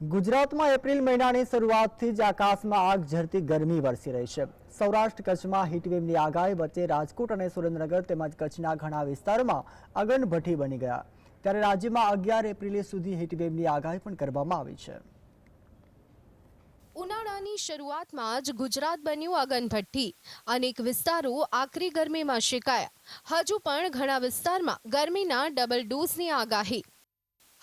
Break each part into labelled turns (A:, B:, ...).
A: ગુજરાતમાં એપ્રિલ મહિનાની શરૂઆતથી જ આકાશમાં આગ ઝરતી ગરમી વરસી રહી છે. સૌરાષ્ટ્ર કચ્છમાં હીટવેવની આગાહી વચ્ચે રાજકોટ અને સુરેન્દ્રનગર તેમજ કચ્છના ઘણા વિસ્તારોમાં અગનભઠ્ઠી બની ગયા. ત્યારે રાજ્યમાં અગિયાર એપ્રિલ સુધી હીટવેવની આગાહી પણ કરવામાં આવી છે.
B: ઉનાળાની શરૂઆતમાં જ ગુજરાત બન્યું અગનભઠ્ઠી અનેક વિસ્તારો આકરી ગરમીમાં શેકાયા. હજુ પણ ઘણા વિસ્તારમાં ગરમીના ડબલ ડોઝની આગાહી.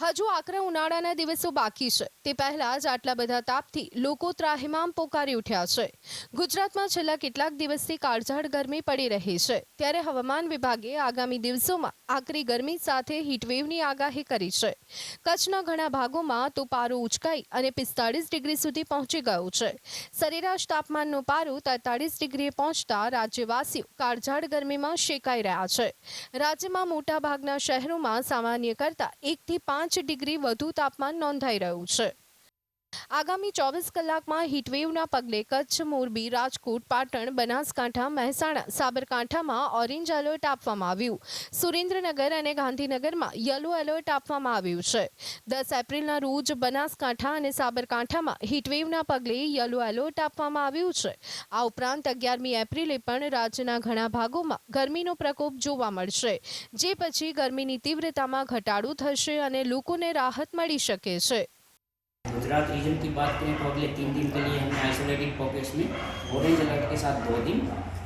B: હજુ આકરા ઉનાળાના દિવસો બાકી છે. તે પહેલા જ આટલા બધા તાપથી લોકો ત્રાહિમામ પોકારી ઉઠ્યા છે. ગુજરાતમાં છેલ્લા કેટલાક દિવસથી કાળઝાળ ગરમી પડી રહી છે. ત્યારે હવામાન વિભાગે આગામી દિવસોમાં આકરી ગરમી સાથે હીટવેવની આગાહી કરી છે. કચ્છના ઘણા ભાગોમાં તો પારો ઉચકાઈ અને પિસ્તાળીસ ડિગ્રી સુધી પહોંચી ગયો છે. સરેરાશ તાપમાનનો પારો તેતાળીસ ડિગ્રીએ પહોંચતા રાજ્યવાસીઓ કાળઝાળ ગરમીમાં શેકાઈ રહ્યા છે. રાજ્યમાં મોટાભાગના શહેરોમાં સામાન્ય કરતાં એકથી પાંચ ડિગ્રી વધુ તાપમાન નોંધાઈ રહ્યું છે. આગામી ચોવીસ કલાકમાં હીટવેવના પગલે કચ્છ, મોરબી, રાજકોટ, પાટણ, બનાસકાંઠા, મહેસાણા, સાબરકાંઠામાં ઓરેન્જ એલર્ટ આપવામાં આવ્યું. સુરેન્દ્રનગર અને ગાંધીનગરમાં યલો એલર્ટ આપવામાં આવ્યું છે. દસ એપ્રિલના રોજ બનાસકાંઠા અને સાબરકાંઠામાં હીટવેવના પગલે યલો એલર્ટ આપવામાં આવ્યું છે. આ ઉપરાંત અગિયારમી એપ્રિલે પણ રાજ્યના ઘણા ભાગોમાં ગરમીનો પ્રકોપ જોવા મળશે, જે પછી ગરમીની તીવ્રતામાં ઘટાડો થશે અને લોકોને રાહત મળી શકે છે.
C: गुजरात रीजन की बात करें तो अगले तीन दिन के लिए हमें आइसोलेटेड पॉकेट्स में ऑरेंज अलर्ट के साथ दो दिन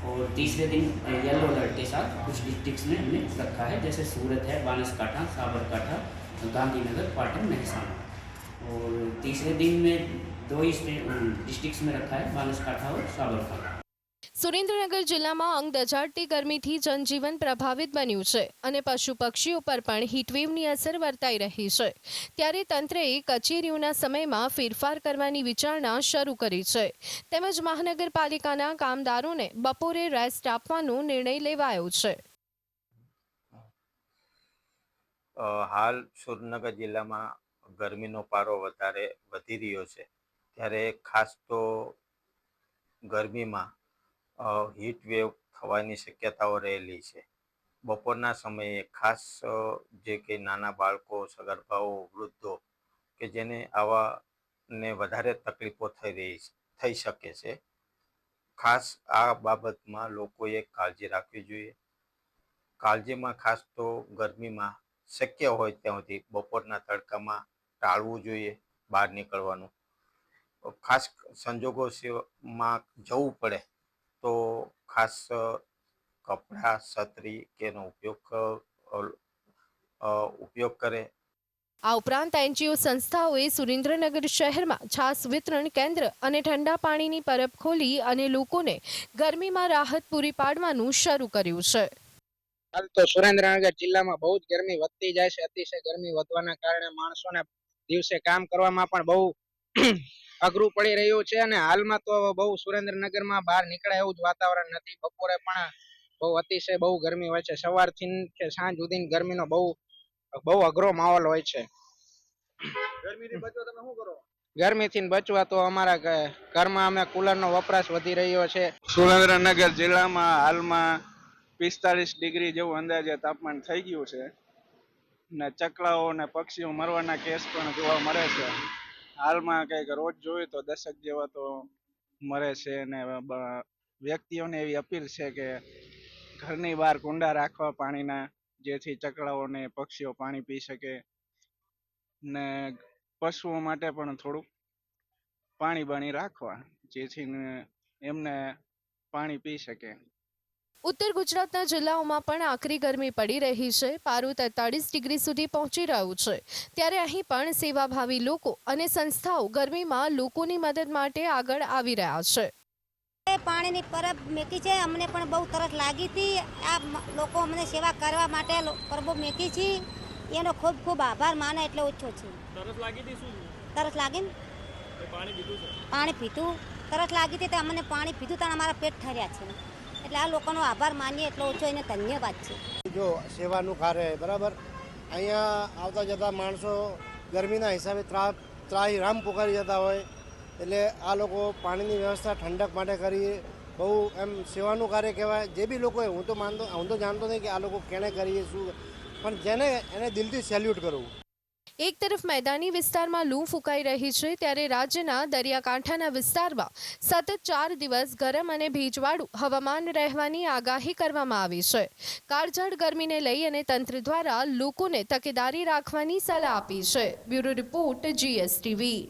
C: और तीसरे दिन येलो अलर्ट के साथ कुछ डिस्ट्रिक्ट्स में हमने रखा है, जैसे सूरत है, बानसकाठा, साबरकाठा, गांधीनगर, पाटन, महसाना। और तीसरे दिन में दो ही डिस्ट्रिक्ट्स में रखा है, बानसकाठा और साबरकाठा।
B: સુરેન્દ્રનગર જિલ્લામાં અંગ દજાડતી ગરમીથી જનજીવન પ્રભાવિત બન્યું છે અને પશુ પક્ષીઓ પર પણ હીટવેવની અસર વર્તાઈ રહી છે. ત્યારે તંત્રએ કચેરીઓના સમયમાં ફેરફાર કરવાની વિચારણા શરૂ કરી છે. તેમજ મહાનગરપાલિકાના કામદારોને બપોરે રેસ્ટ આપવાનો નિર્ણય લેવાયો છે.
D: હાલ સુરેન્દ્રનગર જિલ્લામાં ગરમીનો પારો વધારે વધી રહ્યો છે. ત્યારે ખાસ તો ગરમીમાં હીટ વેવ થવાની શક્યતાઓ રહેલી છે. બપોરના સમયે ખાસ જે કે નાના બાળકો, સગર્ભાઓ, વૃદ્ધો કે જેને આવાને વધારે તકલીફો થઈ રહી થઈ શકે છે. ખાસ આ બાબતમાં લોકોએ કાળજી રાખવી જોઈએ. કાળજીમાં ખાસ તો ગરમીમાં શક્ય હોય ત્યાં સુધી બપોરના તડકામાં ટાળવું જોઈએ, બહાર નીકળવાનું. ખાસ સંજોગો માં જવું પડે તો ખાસ કપડાં છત્રી કે એનો ઉપયોગ ઉપયોગ કરે.
B: આ ઉપરાંત એનજીઓ સંસ્થાઓએ સુરેન્દ્રનગર શહેરમાં છાસ વિતરણ કેન્દ્ર અને ઠંડા પાણીની પરબ ખોલી અને લોકોને ગરમીમાં રાહત પૂરી પાડવાનું શરૂ કર્યું છે.
E: હાલ તો સુરેન્દ્રનગર જિલ્લામાં બહુ જ ગરમી વધતી જાય છે. અતિશય ગરમી વધવાના કારણે માણસોને દિવસે કામ કરવામાં પણ બહુ અઘરું પડી રહ્યું છે અને હાલમાં તો બહુ સુરેન્દ્રનગરમાં બહાર નીકળાય એવું જ વાતાવરણ નથી. બપોરે પણ બહુ અતિશય બહુ ગરમી હોય છે. સવારથી કે સાંજ સુધી ગરમીનો બહુ બહુ અઘરો માહોલ હોય છે. ગરમીથી બચવા તો અમારા ઘરમાં અમે કુલરનો વપરાશ વધી રહ્યો છે.
F: સુરેન્દ્રનગર જિલ્લામાં હાલમાં પિસ્તાલીસ ડિગ્રી જેવું અંદાજે તાપમાન થઈ ગયું છે. ને ચકલાઓ ને પક્ષીઓ મરવાના કેસ પણ જોવા મળે છે. હાલમાં કંઈક રોજ જોયું તો દશક જેવા તો મરે છે ને બ- વ્યક્તિઓને એવી અપીલ છે કે ઘરની બહાર કુંડા રાખવા, પાણીના જેથી ચકડાઓ ને પક્ષીઓ પાણી પી શકે ને પશુઓ માટે પણ થોડુંક પાણી બાણી રાખવા જેથી એમને પાણી પી શકે.
B: ઉત્તર ગુજરાતના જિલ્લાઓમાં પણ આકરી ગરમી પડી રહી છે. પારું તેતાળીસ ડિગ્રી સુધી પહોંચી રહ્યું છે. ત્યારે અહીં પણ સેવાભાવી લોકો અને સંસ્થાઓ ગરમીમાં લોકોની મદદ માટે આગળ આવી રહ્યા છે.
G: પાણીની પરબ મેકી છે. અમને પણ બહુ તરસ લાગી હતી. આ લોકો અમને સેવા કરવા માટે પરબો મેકી છે. એનો ખૂબ ખૂબ આભાર. માને એટલે ઓછો છે. તરસ લાગી હતી શું? તરસ લાગી ને? પાણી પીધું પાણી પીધું. તરસ લાગી હતી તો અમને પાણી પીધું. તો અમારા પેટ ઠર્યા છે. એટલે આ લોકોનો આભાર માનીએ એટલો ઓછો એને ધન્યવાદ છે.
H: જો સેવાનું કાર્ય બરાબર? અહીંયા આવતા જતા માણસો ગરમીના હિસાબે ત્રા ત્રાહી રામ પોકારી જતા હોય, એટલે આ લોકો પાણીની વ્યવસ્થા ઠંડક માટે કરી બહુ એમ સેવાનું કાર્ય કહેવાય. જે બી લોકોએ, હું તો માનતો, હું તો જાણતો નહીં કે આ લોકો કેણે કરીએ, શું? પણ જેને, એને દિલથી સેલ્યુટ કરવું
B: એક તરફ મેદાની વિસ્તારમાં લૂ ફૂંકાઈ રહી છે, ત્યારે રાજ્યના દરિયાકાંઠાના વિસ્તારમાં સતત ચાર દિવસ ગરમ અને ભેજવાળું હવામાન રહેવાની આગાહી કરવામાં આવી છે. કાળઝાળ ગરમીને લઈ અને તંત્ર દ્વારા લોકોને તકેદારી રાખવાની સલાહ આપી છે. Bureau report, GSTV.